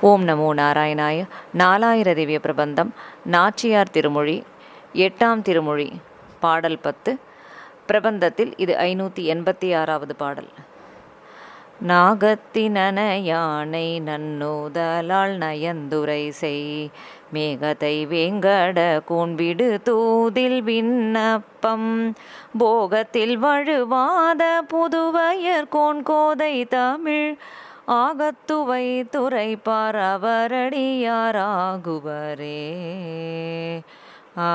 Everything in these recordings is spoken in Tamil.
ஓம் நமோ நாராயணாய. நாலாயிர திவ்ய பிரபந்தம். நாச்சியார் திருமொழி. எட்டாம் திருமொழி. பாடல் பத்து. பிரபந்தத்தில் இது ஐநூற்றி எண்பத்தி ஆறாவது பாடல். நாகத்தினன யானை நன்னோதலால் நயந்துரை செய். மேகத்தை வேங்கட கூன்விடு தூதில் விண்ணப்பம். போகத்தில் வழுவாத புதுவையர் கோன்கோதை தமிழ். ஆகத்துவை துறை அவரடியாராகுவரே ஆ.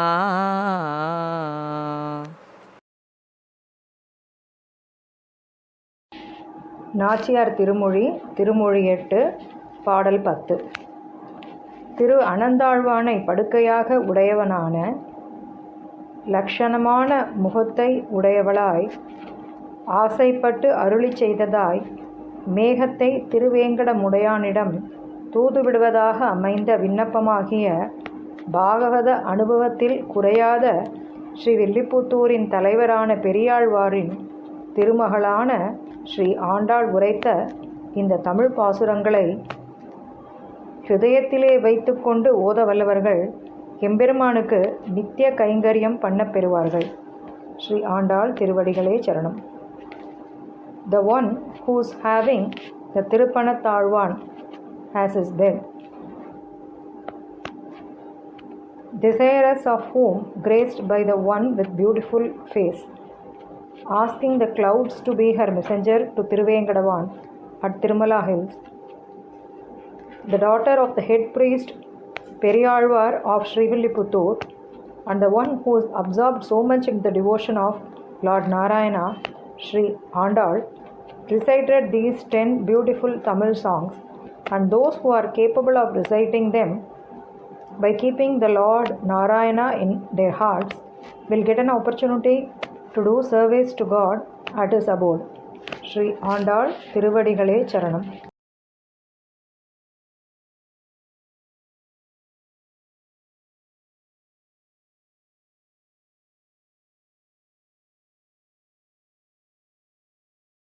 நாச்சியார் திருமொழி திருமொழி எட்டு பாடல் பத்து. திரு அனந்தாழ்வானை படுக்கையாக உடையவனான லக்ஷணமான முகத்தை உடையவளாய் ஆசைப்பட்டு அருளி செய்ததாய் மேகத்தை திருவேங்கடமுடையானிடம் தூதுவிடுவதாக அமைந்த விண்ணப்பமாகிய பாகவத அனுபவத்தில் குறையாத ஸ்ரீ வில்லிபுத்தூரின் தலைவரான பெரியாழ்வாரின் திருமகளான ஸ்ரீ ஆண்டாள் உரைத்த இந்த தமிழ் பாசுரங்களை ஹிருதயத்திலே வைத்துக்கொண்டு ஓத வல்லவர்கள் எம்பெருமானுக்கு நித்திய கைங்கரியம் பண்ணப் பெறுவார்கள். ஸ்ரீ ஆண்டாள் திருவடிகளே சரணம். The one who's having the Tirupanatharvan as his bed. Desirous of whom, graced by the one with beautiful face, asking the clouds to be her messenger to Tiruvengadavan at Tirumala Hills. The daughter of the head priest Periyalvar of Srivilliputtur and the one who is absorbed so much in the devotion of Lord Narayana Sri Andal recited these 10 beautiful Tamil songs, and those who are capable of reciting them by keeping the Lord Narayana in their hearts will get an opportunity to do service to God at His abode. Sri Andal Tiruvadigalai Charanam.